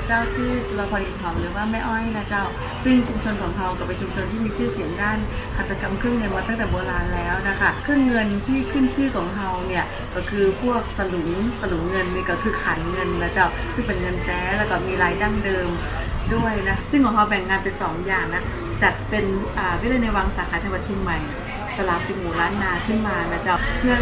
ข้าพเจ้าชื่อจุลพรอินทองหรือว่าแม่อ้อยนะเจ้า ซึ่งชุมชนของเราก็เป็นชุมชนที่มีชื่อเสียงด้านหัตถกรรมเครื่องเงินมาตั้งแต่โบราณแล้วนะคะเครื่องเงินที่ขึ้นชื่อของเราเนี่ยก็คือพวกสลุงสลุงเงินนี่ก็คือขันเงินนะเจ้าซึ่งเป็นเงินแท้แล้วก็มีลายดั้งเดิมด้วยนะซึ่งของเราแบ่งงานเป็นสองอย่างนะจัดเป็นอ่าวิเลยในวังสาขาจังหวัดเชียงใหม่ สลาสิบหมูล้านนาขึ้นมานะเจ้าเพื่อ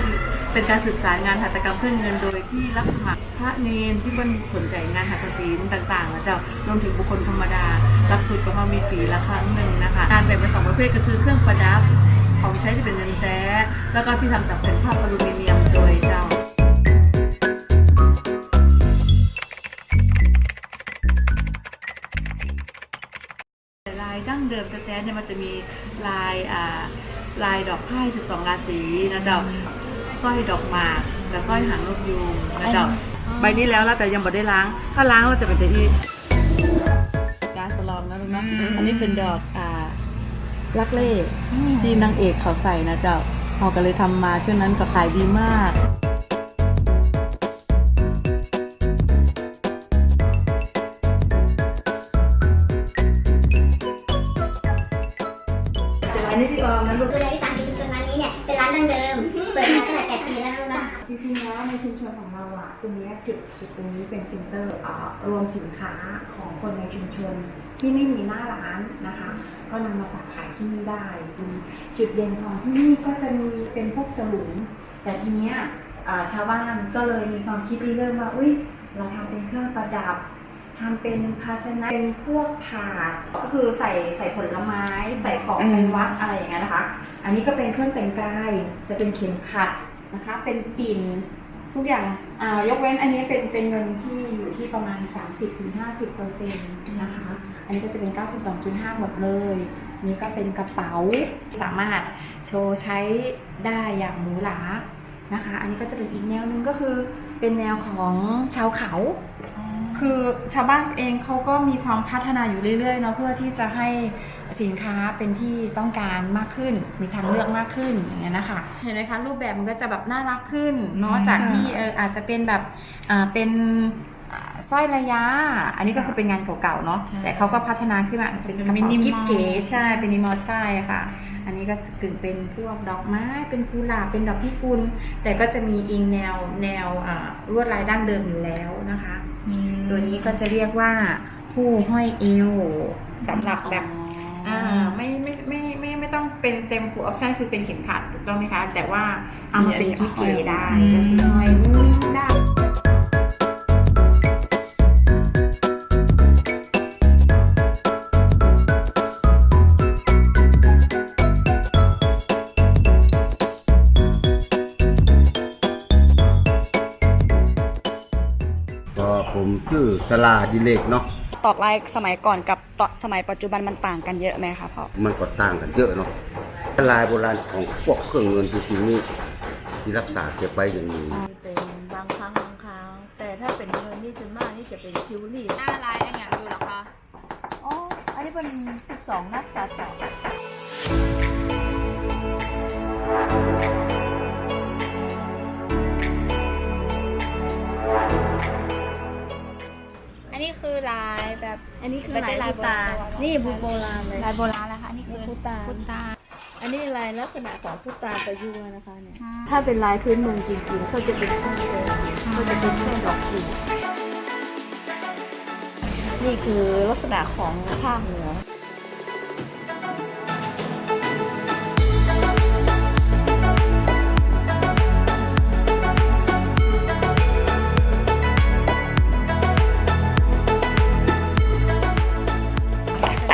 เป็นการสืบสารงานหัตถกรรมเครื่องเงินโดยที่รับสมัครพระเนนที่มันสนใจงานหัตถศิลป์ต่างๆนะเจ้ารวมถึงบุคคลธรรมดาหลักสูตรของเรามีปีละครั้งหนึ่งนะคะงานแบ่งเป็นสองประเภทก็คือเครื่องประดับของใช้ที่เป็นเงินแท้แล้วก็ที่ทำจากแผ่นผ้าอลูมิเนียมโดยเจ้าลายดั้งเดิมแท้ๆเนี่ยมันจะมีลายอ่าลายดอกไม้12ราศีนะเจ้า สร้อยดอกหมากกับสร้อยหางนกยูงนะเจ้าใบนี้แล้วแล้วแต่ยังบ่ได้ล้าง ถ้าล้างเราจะเป็นจะอีกาสลองนะลูกเนาะอืมอันนี้เป็นดอกอ่าลักเล่ที่นางเอกเขาใส่นะเจ้าเราก็เลยทำมาช่วงนั้นก็ขายดีมากอันนี้พี่ออมนะลูก เป็นร้านดั้งเดิมเปิดมาตั้งแต่8ปีแล้วนะ จริงๆแล้วในชุมชนของเราอะตรงเนี้ยจุดจุดตรงนี้เป็นเซ็นเตอร์อ่ารวมสินค้าของคนในชุมชนที่ไม่มีหน้าร้านนะคะ ก็นำมาฝากขายที่นี่ได้จุดเด่นของที่นี่ก็จะมีเป็นพวกสลุงแต่ทีเนี้ยอ่าชาวบ้านก็เลยมีความคิดริเริ่มว่าอุ้ยเราทำเป็นเครื่องประดับ ทำเป็นภาชนะเป็นพวกถาดก็คือใส่ใส่ผลไม้ ใส่ของไปวัดอะไรอย่างเงี้ยนะคะ อันนี้ก็เป็นเครื่องแต่งกายจะเป็นเข็มขัดนะคะ เป็นปิ่นทุกอย่างอ่ายกเว้นอันนี้เป็นเป็นเงินที่อยู่ที่ประมาณ 30-50เปอร์เซ็นต์นะคะ อันนี้ก็จะเป็น 92.5 หมดเลย นี่ก็เป็นกระเป๋าสามารถโชว์ใช้ได้อย่างหรูหรานะคะ อันนี้ก็จะเป็นอีกแนวหนึงก็คือเป็นแนวของชาวเขา คือชาวบ้านเองเขาก็มีความพัฒนาอยู่เรื่อยๆเนาะเพื่อที่จะให้สินค้าเป็นที่ต้องการมากขึ้น มีทางเลือกมากขึ้นอย่างเงี้ยนะคะเห็นไหมคะรูปแบบมันก็จะแบบน่ารักขึ้นเนาะอืมจากที่เอออาจจะเป็นแบบอ่าเป็นอ่าสร้อยระยะ อันนี้ก็คือเป็นงานเก่าๆเนาะแต่เขาก็พัฒนาขึ้นมาเป็นกระเป๋ากิ๊บเก๋ใช่เป็นนิมอลใช่ค่ะ อันนี้ก็จะกึ่งเป็นพวกดอกไม้ เป็นกุหลาบเป็นดอกพิกุลแต่ก็จะมีอิงแนวแนวอ่าลวดลายดั้งเดิมอยู่แล้วนะคะ ตัวนี้ก็จะเรียกว่าผู้ห้อยเอวสำหรับแบบอ่าไม่ไม่ไม่ไม่ไม่ต้องเป็นเต็ม full option คือเป็นเข็มขัดถูกต้องไหมคะ แต่ว่าเอามาเป็นกิ๊บเก๋ได้อืมจะห้อยมุ้งมิ้งได้ ก็ผมชื่อสลาดิเลกเนาะตอกลายสมัยก่อนกับตอกสมัยปัจจุบันมันต่างกันเยอะไหมคะพ่อมันก็ต่างกันเยอะเนาะลายโบราณของพวกเครื่องเงินจริงๆนี่ที่รักษาเก็บไว้อย่างนี้เป็นบางครั้งบางคราวแต่ถ้าเป็นเงินนี่ส่วนมากนี่จะเป็นจิวเวลรี่หน้าลายอย่างอย่างดูหรอคะอ๋ออันนี้เป็น12นัดสาสอง คือลายแบบอันนี้คือเป็นลายลายพุตาโบราณนี่บุโบราณเลยลายโบราณแล้วค่ะอันนี้คือพุตาพุตา อันนี้ลายลักษณะของพุตาประยุกต์นะคะเนี่ยอ่าถ้าเป็นลายพื้นเมืองจริงๆเขาจะเป็นแค่เดิมเขาจะเป็นแค่ดอกขีดนี่คือลักษณะของภาคเหนือ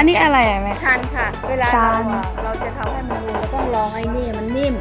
อันนี้อะไรอะแม่ ชันค่ะ เวลาชัเรานอะเราจะทำให้มันนูนเราต้องลองไอ้นี่มันนิ่ม